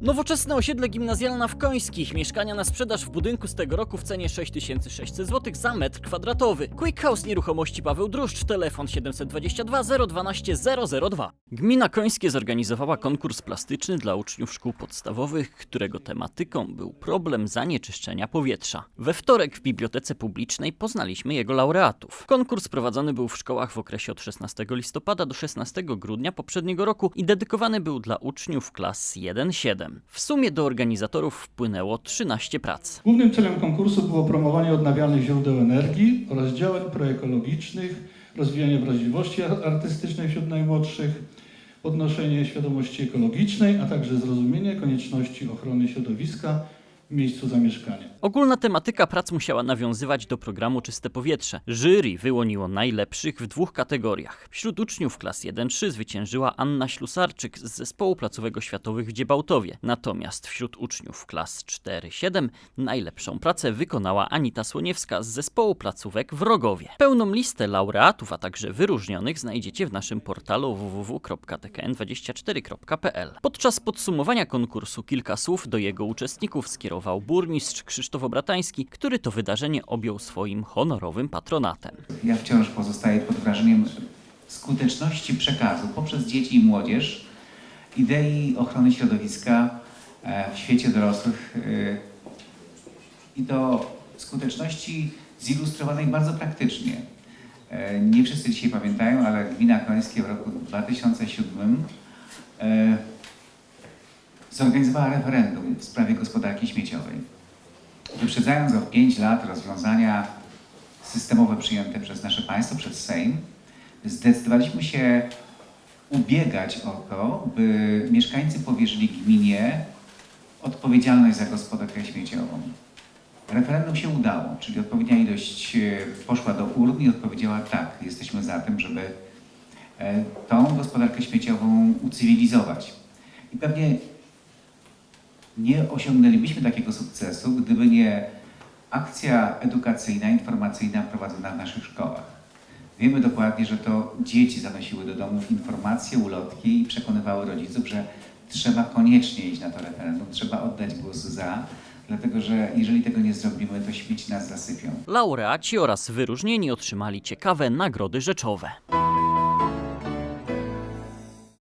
Nowoczesne osiedle gimnazjalne w Końskich. Mieszkania na sprzedaż w budynku z tego roku w cenie 6600 zł za metr kwadratowy. Quick House Nieruchomości Paweł Druszcz, telefon 722 012 002. Gmina Końskie zorganizowała konkurs plastyczny dla uczniów szkół podstawowych, którego tematyką był problem zanieczyszczenia powietrza. We wtorek w Bibliotece Publicznej poznaliśmy jego laureatów. Konkurs prowadzony był w szkołach w okresie od 16 listopada do 16 grudnia poprzedniego roku i dedykowany był dla uczniów klas 1-7. W sumie do organizatorów wpłynęło 13 prac. Głównym celem konkursu było promowanie odnawialnych źródeł energii oraz działań proekologicznych, rozwijanie wrażliwości ar- artystycznej wśród najmłodszych, podnoszenie świadomości ekologicznej, a także zrozumienie konieczności ochrony środowiska miejscu zamieszkania. Ogólna tematyka prac musiała nawiązywać do programu Czyste Powietrze. Jury wyłoniło najlepszych w dwóch kategoriach. Wśród uczniów klas 1-3 zwyciężyła Anna Ślusarczyk z Zespołu Placówek Oświatowych w Dziebałtowie. Natomiast wśród uczniów klas 4-7 najlepszą pracę wykonała Anita Słoniewska z Zespołu Placówek w Rogowie. Pełną listę laureatów, a także wyróżnionych znajdziecie w naszym portalu www.tkn24.pl. Podczas podsumowania konkursu kilka słów do jego uczestników burmistrz Krzysztof Obratański, który to wydarzenie objął swoim honorowym patronatem. Ja wciąż pozostaję pod wrażeniem skuteczności przekazu poprzez dzieci i młodzież idei ochrony środowiska e, w świecie dorosłych e, i do skuteczności zilustrowanej bardzo praktycznie. E, Nie wszyscy dzisiaj pamiętają, ale Gmina Końskie w roku 2007 e, zorganizowała referendum w sprawie gospodarki śmieciowej. Wyprzedzając o 5 lat rozwiązania systemowe przyjęte przez nasze państwo, przez Sejm, zdecydowaliśmy się ubiegać o to, by mieszkańcy powierzyli gminie odpowiedzialność za gospodarkę śmieciową. Referendum się udało, czyli odpowiednia ilość e, poszła do urn i odpowiedziała tak, jesteśmy za tym, żeby e, tą gospodarkę śmieciową ucywilizować. I pewnie nie osiągnęlibyśmy takiego sukcesu, gdyby nie akcja edukacyjna, informacyjna prowadzona w naszych szkołach. Wiemy dokładnie, że to dzieci zanosiły do domów informacje, ulotki i przekonywały rodziców, że trzeba koniecznie iść na to referendum, trzeba oddać głos za, dlatego że jeżeli tego nie zrobimy, to śmieci nas zasypią. Laureaci oraz wyróżnieni otrzymali ciekawe nagrody rzeczowe.